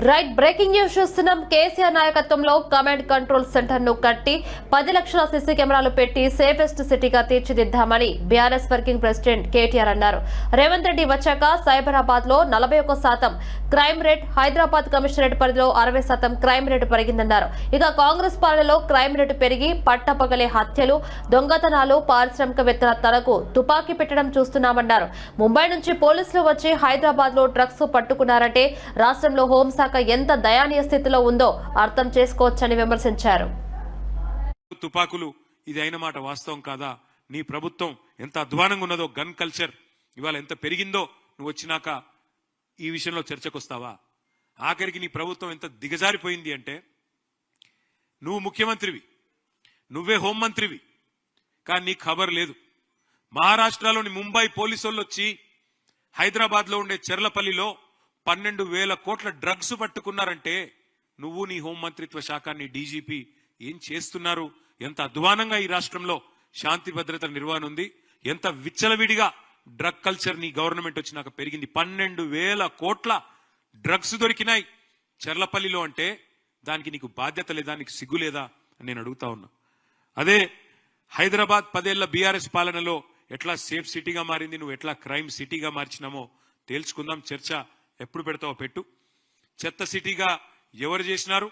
Right breaking news చూస్తున్నాం. కేసీఆర్ నాయకత్వంలో command control సెంటర్ను కట్టి పది లక్షల సీసీ కెమెరాలు పెట్టి సేఫెస్ట్ సిటీగా తీర్చిదిద్దామని బీఆర్ఎస్ వర్కింగ్ ప్రెసిడెంట్ కేటీఆర్ అన్నారు. రేవంత్ రెడ్డి వచ్చాక సైబరాబాద్లో నలభై ఒక్క శాతం క్రైమ్ రేట్ హైదరాబాద్ కమిషనరేట్ పరిధిలో అరవై శాతం క్రైమ్ రేటు పెరిగిందన్నారు. ఇక కాంగ్రెస్ పాలనలో క్రైమ్ రేటు పెరిగి పట్టపగలే హత్యలు దొంగతనాలు పారిశ్రామికవేత్తల తలకు తుపాకీ పెట్టడం చూస్తున్నామన్నారు. ముంబై నుంచి పోలీసులు వచ్చి హైదరాబాద్లో డ్రగ్స్ పట్టుకున్నారంటే రాష్ట్రంలో హోంశాఖ ఎంత దయానీయ స్థితిలో ఉందో అర్థం చేసుకోవచ్చని విమర్శించారు. తుపాకులు ఇది అయిన మాట వాస్తవం కాదా? నీ ప్రభుత్వం ఎంత అధ్వానంగా ఉన్నదో గన్ కల్చర్ ఇవాళ ఎంత పెరిగిందో నువ్వు వచ్చినాక ఈ విషయంలో చర్చకొస్తావా? ఆఖరికి నీ ప్రభుత్వం ఎంత దిగజారిపోయింది అంటే నువ్వు ముఖ్యమంత్రివి నువ్వే హోంమంత్రివి కానీ నీకు ఖబర్ లేదు. మహారాష్ట్రలోని ముంబై పోలీసు వాళ్ళు వచ్చి హైదరాబాద్లో ఉండే చెర్లపల్లిలో పన్నెండు వేల కోట్ల డ్రగ్స్ పట్టుకున్నారంటే నువ్వు నీ హోంమంత్రిత్వ శాఖ నీ డీజీపీ ఏం చేస్తున్నారు? ఎంత అధ్వానంగా ఈ రాష్ట్రంలో శాంతి భద్రత నిర్వహణ ఉంది? ఎంత విచ్చలవిడిగా డ్రగ్ కల్చర్ నీ గవర్నమెంట్ వచ్చినాక పెరిగింది? పన్నెండు వేల కోట్ల డ్రగ్స్ దొరికినాయి చెర్లపల్లిలో అంటే దానికి నీకు బాధ్యత లేదా నీకు సిగ్గు లేదా అని నేను అడుగుతా ఉన్నా. అదే హైదరాబాద్ పదేళ్ళ బీఆర్ఎస్ పాలనలో ఎట్లా సేఫ్ సిటీగా మారింది నువ్వు ఎట్లా క్రైమ్ సిటీగా మార్చినామో తేల్చుకుందాం చర్చ ఎప్పుడు పెడతావో పెట్టు. చెత్త సిటీగా ఎవరు చేసినారు?